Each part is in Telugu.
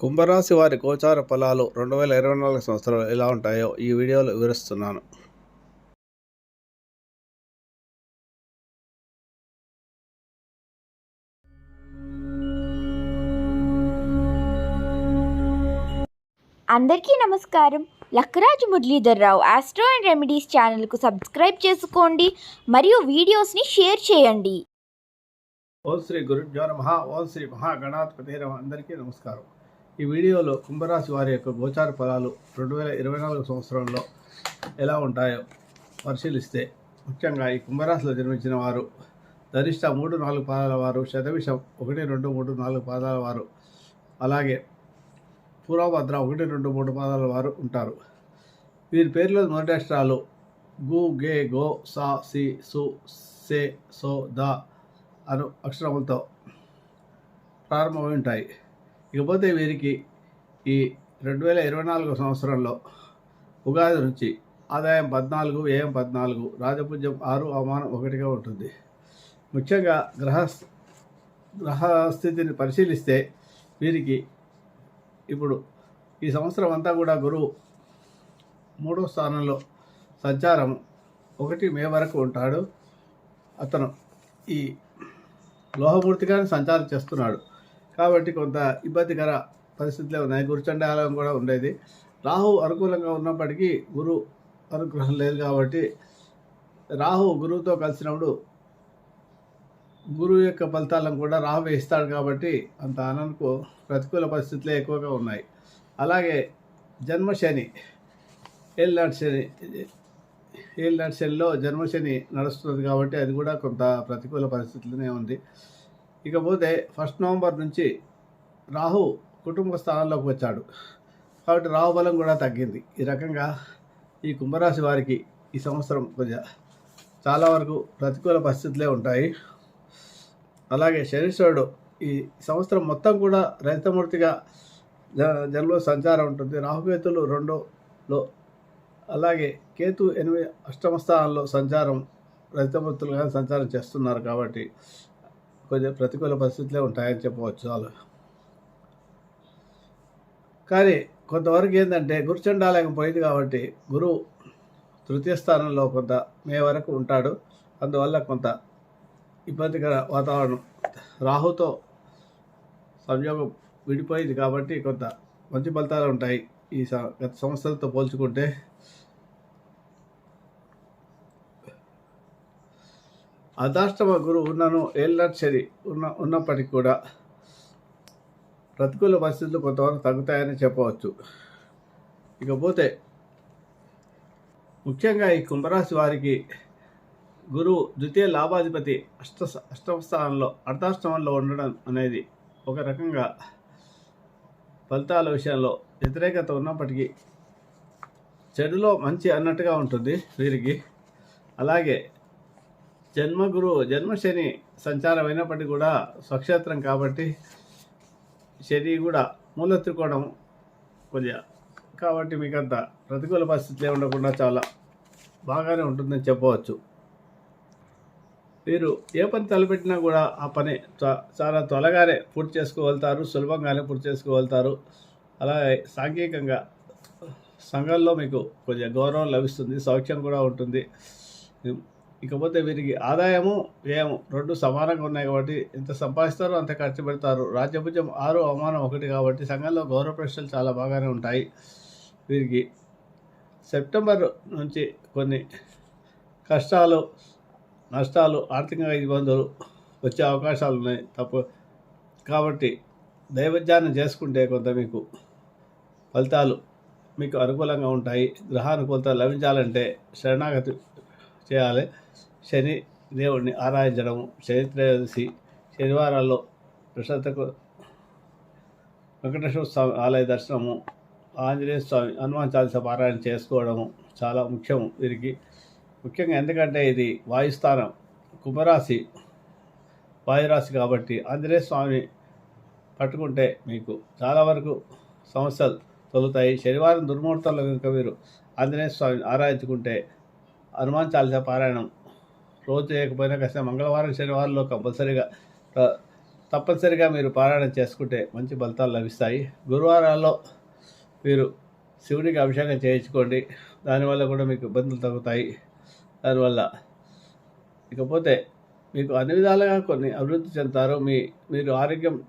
కుంభరాశి వారి గోచార ఫలాలు రెండు వేల ఇరవై నాలుగు సంవత్సరాలు ఎలా ఉంటాయో ఈ వీడియోలో వివరిస్తున్నాను. అందరికీ నమస్కారం. Lakkaraju Muralidhar Rao astro and remedies ఛానల్కు సబ్స్క్రైబ్ చేసుకోండి. మరియు వీడియోస్ని షేర్ చేయండి. ఓం శ్రీ గురుభ్యో నమ. ఓం శ్రీ మహాగణాధిపతి అందరికీ నమస్కారం. ఈ వీడియోలో కుంభరాశి వారి యొక్క గోచార ఫలాలు రెండు వేల ఇరవై నాలుగు సంవత్సరంలో ఎలా ఉంటాయో పరిశీలిస్తే ముఖ్యంగా ఈ కుంభరాశిలో జన్మించిన వారు ధనిష్ట మూడు నాలుగు పాదాల వారు శతవిషం ఒకటి రెండు మూడు నాలుగు పాదాల వారు అలాగే పూర్వభద్ర ఒకటి రెండు మూడు పాదాల వారు ఉంటారు. వీరి పేర్లో మొదటి అక్షరాలు గు గే గో సా సి సు సే సో ద అను అక్షరములతో ప్రారంభమై ఉంటాయి. ఇకపోతే వీరికి ఈ రెండు వేల ఇరవై నాలుగు సంవత్సరంలో ఉగాది నుంచి ఆదాయం పద్నాలుగు వ్యయం పద్నాలుగు రాజపూజ్యం ఆరు అవమానం ఒకటిగా ఉంటుంది. ముఖ్యంగా గ్రహ గ్రహస్థితిని పరిశీలిస్తే వీరికి ఇప్పుడు ఈ సంవత్సరం అంతా కూడా గురువు మూడో స్థానంలో సంచారం ఒకటి మే వరకు ఉంటాడు. అతను ఈ లోహమూర్తిగానే సంచారం చేస్తున్నాడు. కాబట్టి కొంత ఇబ్బందికర పరిస్థితులే ఉన్నాయి. గురుచండాలం కూడా ఉండేది. రాహు అనుకూలంగా ఉన్నప్పటికీ గురు అనుగ్రహం లేదు కాబట్టి రాహు గురువుతో కలిసినప్పుడు గురువు యొక్క ఫలితాలను కూడా రాహు ఇస్తాడు కాబట్టి అంత అననుకో ప్రతికూల పరిస్థితులే ఎక్కువగా ఉన్నాయి. అలాగే జన్మ శని ఏళ్ళనాటి శని ఏళ్ళనాటి శనిలో జన్మశని నడుస్తుంది కాబట్టి అది కూడా కొంత ప్రతికూల పరిస్థితులనే ఉంది. ఇకపోతే ఫస్ట్ నవంబర్ నుంచి రాహు కుటుంబ స్థానంలోకి వచ్చాడు. కాబట్టి రాహు బలం కూడా తగ్గింది. ఈ రకంగా ఈ కుంభరాశి వారికి ఈ సంవత్సరం కొంచెం చాలా వరకు ప్రతికూల పరిస్థితులే ఉంటాయి. అలాగే శనీశ్వరుడు ఈ సంవత్సరం మొత్తం కూడా రహితమూర్తిగా జ జన్మలో సంచారం ఉంటుంది. రాహుకేతులు రెండోలో అలాగే కేతు ఎనిమిది అష్టమ స్థానంలో సంచారం రహితమూర్తులుగా సంచారం చేస్తున్నారు కాబట్టి కొంచెం ప్రతికూల పరిస్థితులే ఉంటాయని చెప్పవచ్చు వాళ్ళు కానీ కొంతవరకు ఏంటంటే గురుచండాలయం పోయింది కాబట్టి గురువు తృతీయ స్థానంలో కొంత మే వరకు ఉంటాడు. అందువల్ల కొంత ఇబ్బందికర వాతావరణం రాహుతో సంయోగం విడిపోయింది కాబట్టి కొంత మంచి ఫలితాలు ఉంటాయి ఈ స- గత సంవత్సరాలతో పోల్చుకుంటే. అర్ధాష్టమ గురువు ఉన్నను ఏళ్ళనాటి ఉన్న ఉన్నప్పటికీ కూడా ప్రతికూల పరిస్థితులు కొంతవరకు తగ్గుతాయని చెప్పవచ్చు. ఇకపోతే ముఖ్యంగా ఈ కుంభరాశి వారికి గురువు ద్వితీయ లాభాధిపతి అష్ట అష్టమ స్థానంలో అర్ధాష్టమంలో ఉండడం అనేది ఒక రకంగా ఫలితాల విషయంలో వ్యతిరేకత ఉన్నప్పటికీ చెడులో మంచి అన్నట్టుగా ఉంటుంది వీరికి. అలాగే జన్మగురు జన్మశని సంచారం అయినప్పటికీ కూడా స్వక్షేత్రం కాబట్టి శని కూడా మూల త్రికోణం కొద్దిగా కాబట్టి మీకు అంత ప్రతికూల పరిస్థితులు ఉండకుండా చాలా బాగానే ఉంటుందని చెప్పవచ్చు. మీరు ఏ పని తలపెట్టినా కూడా ఆ పని చా- చాలా త్వరగానే పూర్తి చేసుకోగలుగుతారు సులభంగానే పూర్తి చేసుకోగలుగుతారు. అలాగే సాంఘికంగా సంఘంలో మీకు కొద్దిగా గౌరవం లభిస్తుంది సౌఖ్యం కూడా ఉంటుంది. ఇకపోతే వీరికి ఆదాయము వ్యయము రెండు సమానంగా ఉన్నాయి కాబట్టి ఎంత సంపాదిస్తారో అంత ఖర్చు పెడతారు. రాజ్యభుజం ఆరు అవమానం ఒకటి కాబట్టి సంఘంలో గౌరవ ప్రశ్నలు చాలా బాగానే ఉంటాయి. వీరికి సెప్టెంబర్ నుంచి కొన్ని కష్టాలు నష్టాలు ఆర్థికంగా ఇబ్బందులు వచ్చే అవకాశాలు ఉన్నాయి తప్పు. కాబట్టి దైవజ్ఞానం చేసుకుంటే కొంత మీకు ఫలితాలు మీకు అనుకూలంగా ఉంటాయి. గ్రహానుకూలత లభించాలంటే శరణాగతి చేయాలి. శని దేవుడిని ఆరాధించడము శనిత్రయోదశి శనివారాల్లో ప్రశాంతకు వెంకటేశ్వర స్వామి ఆలయ దర్శనము ఆంజనేయ స్వామి హనుమాన్ చాలీస పారాయణ చేసుకోవడము చాలా ముఖ్యం వీరికి. ముఖ్యంగా ఎందుకంటే ఇది వాయుస్థానం కుంభరాశి వాయురాశి కాబట్టి ఆంజనేయ స్వామిని పట్టుకుంటే మీకు చాలా వరకు సమస్యలు తొలుతాయి. శనివారం దుర్ముహూర్తంలో కనుక మీరు ఆంజనేయ స్వామిని ఆరాధించుకుంటే హనుమాన్ చాలీసా పారాయణం. రోజు చేయకపోయినా కాస్త మంగళవారం శనివారంలో కంపల్సరీగా తప్పనిసరిగా మీరు పారాయణం చేసుకుంటే మంచి ఫలితాలు లభిస్తాయి. గురువారాల్లో మీరు శివుడికి అభిషేకం చేయించుకోండి. దానివల్ల కూడా మీకు ఇబ్బందులు తగ్గుతాయి. దానివల్ల ఇకపోతే మీకు అన్ని విధాలుగా కొన్ని అభివృద్ధి చెందుతారు. మీ మీరు ఆరోగ్యం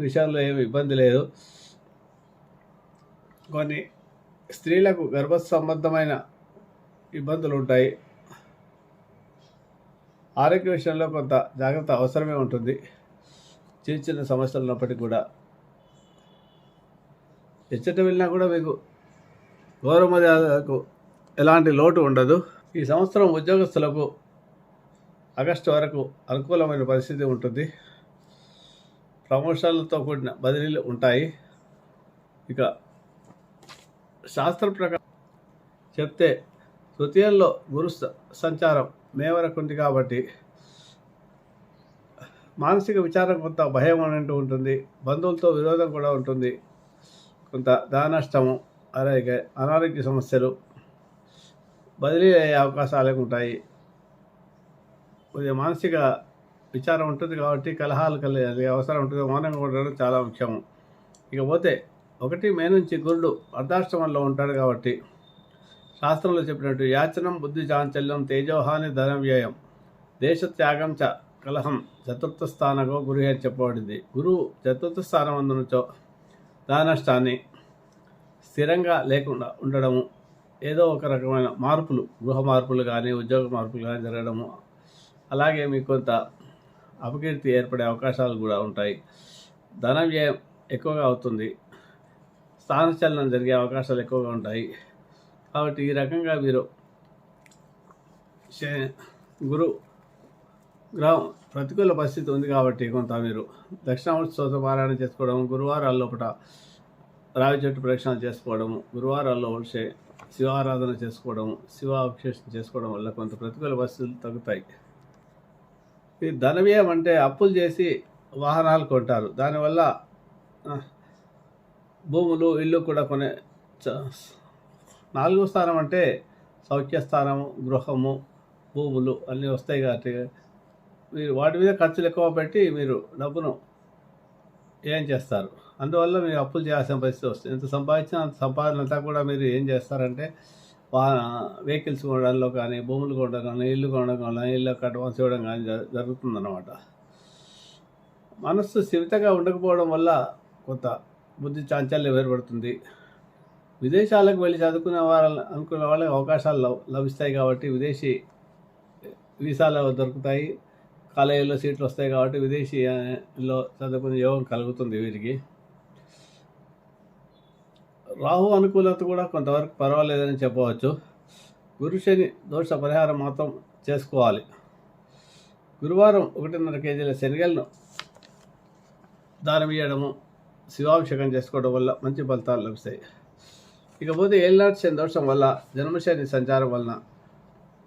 విషయంలో ఏమి ఇబ్బంది లేదు. కొన్ని స్త్రీలకు గర్భ సంబంధమైన ఇబ్బందులు ఉంటాయి ఆరోగ్య విషయంలో కొంత జాగ్రత్త అవసరమే ఉంటుంది. చిన్న చిన్న సమస్యలు ఉన్నప్పటికీ కూడా. ఎచ్చట వెళ్ళినా కూడా మీకు గౌరవ మర్యాదకు ఎలాంటి లోటు ఉండదు. ఈ సంవత్సరం ఉద్యోగస్తులకు ఆగస్టు వరకు అనుకూలమైన పరిస్థితి ఉంటుంది. ప్రమోషన్లతో కూడిన బదిలీలు ఉంటాయి. ఇక శాస్త్ర ప్రకారం చెప్తే తృతీయంలో గురు సంచారం మే వరకు ఉంది కాబట్టి మానసిక విచారం కొంత భయం అనేది ఉంటుంది. బంధువులతో విరోధం కూడా ఉంటుంది. కొంత దానష్టము అలాగే అనారోగ్య సమస్యలు బదిలీ అయ్యే అవకాశాలు ఉంటాయి. కొద్దిగా మానసిక విచారం ఉంటుంది కాబట్టి కలహాలు కలిగే అవసరం ఉంటుంది. మౌనంగా ఉండడం చాలా ముఖ్యము. ఇకపోతే ఒకటి మే నుంచి గురుడు అర్ధాష్టమంలో ఉంటాడు కాబట్టి శాస్త్రంలో చెప్పినట్టు యాచనం బుద్ధి చాంచల్యం తేజోహాని ధన వ్యయం దేశ త్యాగం చ కలహం చతుర్థ స్థానగో గురు అని చెప్పబడింది. గురువు చతుర్థ స్థానం అందునుచో దానష్టాన్ని స్థిరంగా లేకుండా ఉండడము ఏదో ఒక రకమైన మార్పులు గృహ మార్పులు కానీ ఉద్యోగ మార్పులు కానీ జరగడము అలాగే మీకు కొంత అపకీర్తి ఏర్పడే అవకాశాలు కూడా ఉంటాయి. ధన వ్యయం ఎక్కువగా అవుతుంది. స్థానచలనం జరిగే అవకాశాలు ఎక్కువగా ఉంటాయి. కాబట్టి ఈ రకంగా వీరు గురు గ్రహం ప్రతికూల పరిస్థితి ఉంది కాబట్టి కొంత మీరు దక్షిణామూర్తి స్తోత్ర పారాయణ చేసుకోవడం గురువారాల లోపల రావి చెట్టు ప్రదక్షిణాలు చేసుకోవడము గురువారాల్లో వచ్చే శివారాధన చేసుకోవడము శివాభిషేకం చేసుకోవడం వల్ల కొంత ప్రతికూల పరిస్థితులు తగ్గుతాయి. ఈ ధనవ్యయం అంటే అప్పులు చేసి వాహనాలు కొంటారు. దానివల్ల భూములు ఇల్లు కూడా కొనే చ- నాలుగో స్థానం అంటే సౌఖ్య స్థానము గృహము భూములు అన్నీ వస్తాయి కాబట్టి మీరు వాటి మీద ఖర్చులు ఎక్కువ పెట్టి మీరు డబ్బును ఏం చేస్తారు? అందువల్ల మీరు అప్పులు చేయాల్సిన పరిస్థితి వస్తుంది. ఎంత సంపాదించినా అంత సంపాదన అంతా కూడా మీరు ఏం చేస్తారంటే వా వెహికల్స్ కొనడంలో కానీ భూములు కొనడం కానీ ఇల్లు కొనడం కానీ ఇల్లు అడ్వాన్స్ ఇవ్వడం కానీ జ- జరుగుతుందన్నమాట. మనస్సు స్థిమితంగా ఉండకపోవడం వల్ల కొంత బుద్ధి చాంచల్యం ఏర్పడుతుంది. విదేశాలకు వెళ్ళి చదువుకునే వాళ్ళ అనుకునే వాళ్ళకి అవకాశాలు లభిస్తాయి కాబట్టి విదేశీ వీసాలు దొరుకుతాయి. కాలేజీలో సీట్లు వస్తాయి కాబట్టి విదేశీలో చదువుకునే యోగం కలుగుతుంది వీరికి. రాహు అనుకూలత కూడా కొంతవరకు పర్వాలేదని చెప్పవచ్చు. గురుశని దోష పరిహారం మాత్రం చేసుకోవాలి. గురువారం ఒకటిన్నర కేజీల శనగలను దానం ఇవ్వడము శివాభిషేకం చేసుకోవడం వల్ల మంచి ఫలితాలు లభిస్తాయి. ఇకపోతే ఏళ్ళనాటి శని దోషం వల్ల జన్మశని సంచారం వలన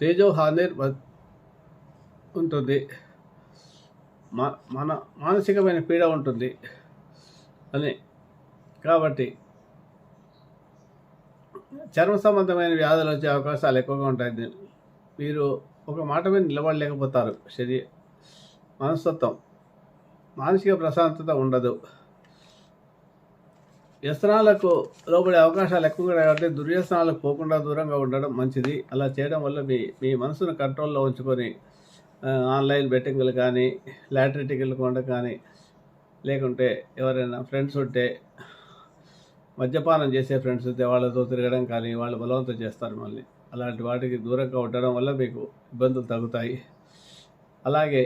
తేజో హానిర్ వ- ఉంటుంది. మన మానసికమైన పీడ ఉంటుంది. అని. కాబట్టి చర్మ సంబంధమైన వ్యాధులు వచ్చే అవకాశాలు ఎక్కువగా ఉంటాయి. మీరు ఒక మాట మీద నిలబడలేకపోతారు. శరీర మనస్తత్వం. మానసిక ప్రశాంతత ఉండదు. వ్యసనాలకు లోబడే అవకాశాలు ఎక్కువగా కాబట్టి దుర్వ్యసనాలకు పోకుండా దూరంగా ఉండడం మంచిది. అలా చేయడం వల్ల మీ మీ మనసును కంట్రోల్లో ఉంచుకొని ఆన్లైన్ బెట్టింగ్లు కానీ లాటరీ టికెట్లు కొనడం కానీ లేకుంటే ఎవరైనా ఫ్రెండ్స్ ఉంటే మద్యపానం చేసే ఫ్రెండ్స్ ఉంటే వాళ్ళతో తిరగడం కానీ వాళ్ళు బలవంతం చేస్తారు మళ్ళీ. అలాంటి వాటికి దూరంగా ఉండడం వల్ల మీకు ఇబ్బందులు తగ్గుతాయి. అలాగే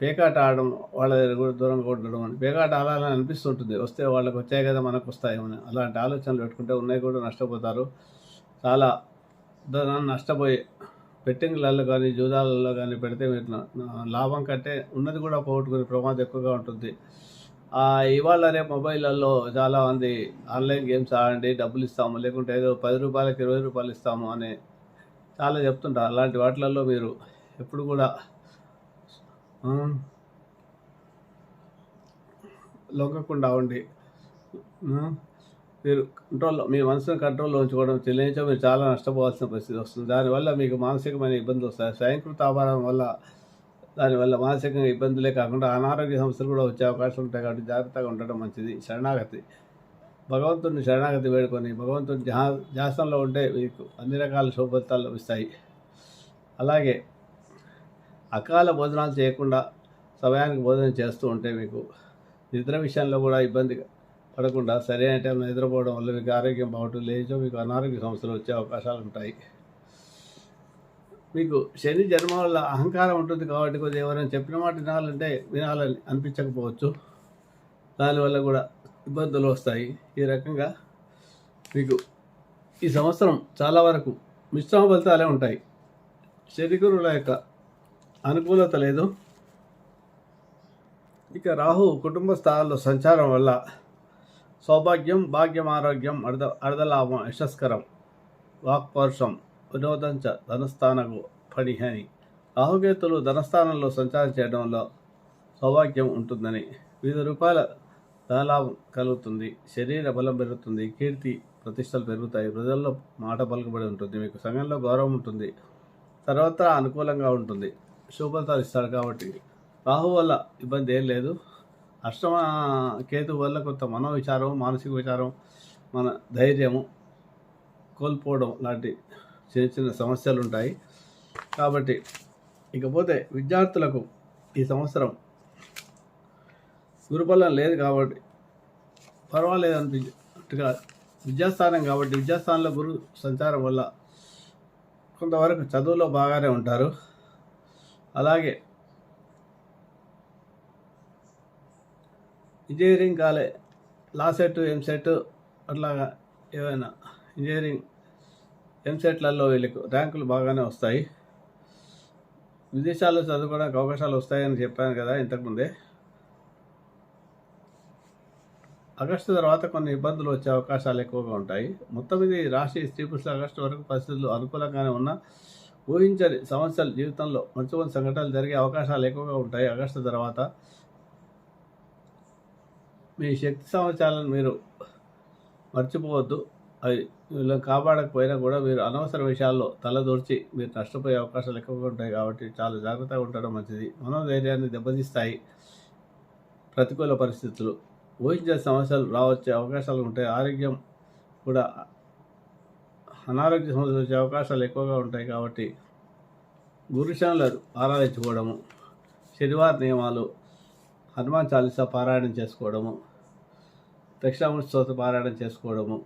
పేకాట ఆడడం వాళ్ళ దగ్గర కూడా దూరంగా ఉండడం అని. పేకాట ఆడాలని అనిపిస్తుంటుంది. వస్తే వాళ్ళకి వచ్చాయి కదా మనకు వస్తాయేమని అలాంటి ఆలోచనలు పెట్టుకుంటే ఉన్నాయి కూడా నష్టపోతారు. చాలా ధనాన్ని నష్టపోయి బెట్టింగ్లలో కానీ జూదాలలో కానీ పెడితే మీరు లాభం కంటే ఉన్నది కూడా పోగొట్టుకునే ప్రమాదం ఎక్కువగా ఉంటుంది. ఇవాళ రేపు మొబైల్లో చాలామంది ఆన్లైన్ గేమ్స్ ఆడండి డబ్బులు ఇస్తాము లేకుంటే ఏదో పది రూపాయలకి ఇరవై రూపాయలు ఇస్తాము అని చాలా చెప్తుంటారు. అలాంటి వాటిలలో మీరు ఎప్పుడు కూడా లొంగకుండా ఉండి. మీరు కంట్రోల్లో మీ మనసును కంట్రోల్లో ఉంచుకోవడం తెలియచో మీరు చాలా నష్టపోవాల్సిన పరిస్థితి వస్తుంది. దానివల్ల మీకు మానసికమైన ఇబ్బందులు వస్తాయి. స్వయంకృత ఆహారం వల్ల దానివల్ల మానసికంగా ఇబ్బందులే కాకుండా అనారోగ్య సమస్యలు కూడా వచ్చే అవకాశం ఉంటాయి కాబట్టి జాగ్రత్తగా ఉండడం మంచిది. శరణాగతి. భగవంతుడిని శరణాగతి వేడుకొని భగవంతుడి ధ్యా ధ్యాసంలో ఉంటే మీకు అన్ని రకాల శుభఫలితాలు లభిస్తాయి. అలాగే అకాల భోజనాలు చేయకుండా సమయానికి భోజనం చేస్తూ ఉంటే మీకు నిద్ర విషయంలో కూడా ఇబ్బంది పడకుండా సరైన టైంలో నిద్రపోవడం వల్ల మీకు ఆరోగ్యం బాగుంటుంది. లేచో మీకు అనారోగ్య సమస్యలు వచ్చే అవకాశాలు ఉంటాయి. మీకు శని జన్మ వల్ల అహంకారం ఉంటుంది కాబట్టి కొద్దిగా ఎవరైనా చెప్పిన మాట వినాలంటే వినాలని అనిపించకపోవచ్చు. దానివల్ల కూడా ఇబ్బందులు వస్తాయి. ఈ రకంగా మీకు ఈ సంవత్సరం చాలా వరకు మిశ్రమ ఫలితాలే ఉంటాయి. శనిగురుల యొక్క అనుకూలత లేదు. ఇక రాహు కుటుంబ స్థానాల్లో సంచారం వల్ల సౌభాగ్యం భాగ్యం ఆరోగ్యం అర్ధ అర్ధలాభం యశస్కరం వాక్పౌరుషం వినోదంచ ధనస్థానకు పడిహని రాహుకేతులు ధనస్థానంలో సంచారం చేయడంలో సౌభాగ్యం ఉంటుందని వివిధ రూపాయల ధనలాభం కలుగుతుంది. శరీర బలం పెరుగుతుంది. కీర్తి ప్రతిష్టలు పెరుగుతాయి. ప్రజల్లో మాట పలుకుబడి ఉంటుంది. మీకు సంఘంలో గౌరవం ఉంటుంది. సర్వత్రా అనుకూలంగా ఉంటుంది. శుభఫలితాలు ఇస్తాడు కాబట్టి రాహు వల్ల ఇబ్బంది ఏం లేదు. అష్టమ కేతు వల్ల కొంత మనో విచారం మానసిక విచారం మన ధైర్యము కోల్పోవడం లాంటి చిన్న చిన్న సమస్యలు ఉంటాయి. కాబట్టి ఇకపోతే విద్యార్థులకు ఈ సంవత్సరం గురుబలం లేదు కాబట్టి పర్వాలేదు అనిపించినట్టుగా విద్యాస్థానం కాబట్టి విద్యాస్థానంలో గురు సంచారం వల్ల కొంతవరకు చదువులో బాగానే ఉంటారు. అలాగే. ఇంజనీరింగ్ కాలే. లా సెట్ ఎంసెట్ అట్లాగా ఏవైనా ఇంజనీరింగ్ ఎంసెట్లలో వీళ్ళకు ర్యాంకులు బాగానే వస్తాయి. విదేశాల్లో చదువుకోవడానికి అవకాశాలు వస్తాయని చెప్పాను కదా ఇంతకుముందే. ఆగస్టు తర్వాత కొన్ని ఇబ్బందులు వచ్చే అవకాశాలు ఎక్కువగా ఉంటాయి. మొత్తం ఇది రాశి స్త్రీ పురుషుల ఆగస్టు వరకు పరిస్థితులు అనుకూలంగానే ఉన్న. ఊహించని సమస్యలు జీవితంలో మంచి సంఘటనలు జరిగే అవకాశాలు ఎక్కువగా ఉంటాయి. ఆగస్టు తర్వాత మీ శక్తి సమాచారాలను మీరు మర్చిపోవద్దు. అవి వీళ్ళని కాపాడకపోయినా కూడా మీరు అనవసర విషయాల్లో తలదూర్చి మీరు నష్టపోయే అవకాశాలు ఎక్కువగా ఉంటాయి కాబట్టి చాలా జాగ్రత్తగా ఉండడం మంచిది. మనోధైర్యాన్ని దెబ్బతీస్తాయి ప్రతికూల పరిస్థితులు. ఊహించే సమస్యలు రావచ్చే అవకాశాలు ఉంటాయి. ఆరోగ్యం కూడా అనారోగ్య సమస్యలు వచ్చే అవకాశాలు ఎక్కువగా ఉంటాయి కాబట్టి గురుశనులు ఆరాధించుకోవడము శనివార నియమాలు హనుమాన్ చాలీసా పారాయణం చేసుకోవడము దక్షిణామూర్తి స్తోత్ర పారాయణం చేసుకోవడము.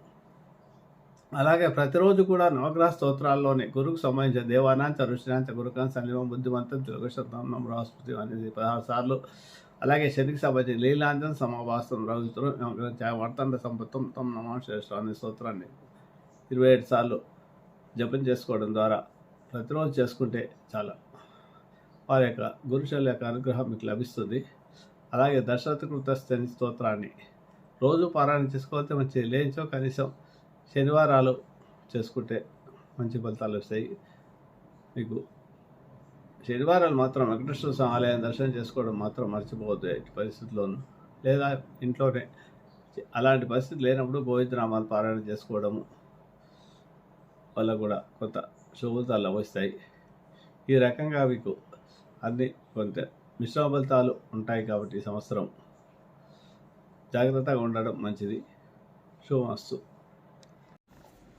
అలాగే ప్రతిరోజు కూడా నవగ్రహ స్తోత్రాల్లోనే గురుకు సంబంధించిన దేవానాంత ఋషినాంత గురుకాంత సన్నివం బుద్ధిమంతం తెలుగుశతం రాస్పతి అనేది పదహారు సార్లు. అలాగే శనికి సంబంధించిన లీలాంజన్ సమావాసం రవితులు వర్తండ సంపత్తం తమ నమా శ్రేష్ఠ అనే స్తోత్రాన్ని. ఇరవై ఏడు సార్లు జపం చేసుకోవడం ద్వారా ప్రతిరోజు చేసుకుంటే చాలా. వారి యొక్క గురుశల యొక్క అనుగ్రహం మీకు లభిస్తుంది. అలాగే దశరథ కృత శని స్తోత్రాన్ని రోజు పారాయణ చేసుకోవాలంటే మంచి లేచో కనీసం శనివారాలు చేసుకుంటే మంచి ఫలితాలు వస్తాయి. మీకు శనివారాలు మాత్రం వెంకటేశ్వర స్వామి ఆలయం దర్శనం చేసుకోవడం మాత్రం మర్చిపోవద్దు ఎట్టి పరిస్థితుల్లోనూ. లేదా ఇంట్లోనే అలాంటి పరిస్థితి లేనప్పుడు గోవిందనామాలు పారాయణ చేసుకోవడము వల్ల కూడా కొంత శుభతాలు లభిస్తాయి. ఈ రకంగా మీకు అన్ని కొంత మిశ్రమ ఫలితాలు ఉంటాయి కాబట్టి ఈ సంవత్సరం జాగ్రత్తగా ఉండడం మంచిది. శుభమస్తు.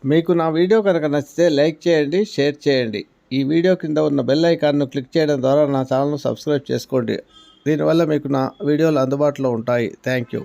మీకు నా వీడియో కనుక నచ్చితే లైక్ చేయండి షేర్ చేయండి. ఈ వీడియో కింద ఉన్న బెల్ ఐకాన్ను క్లిక్ చేయడం ద్వారా నా ఛానల్ను సబ్స్క్రైబ్ చేసుకోండి. దీనివల్ల మీకు నా వీడియోలు అందుబాటులో ఉంటాయి. Thank you.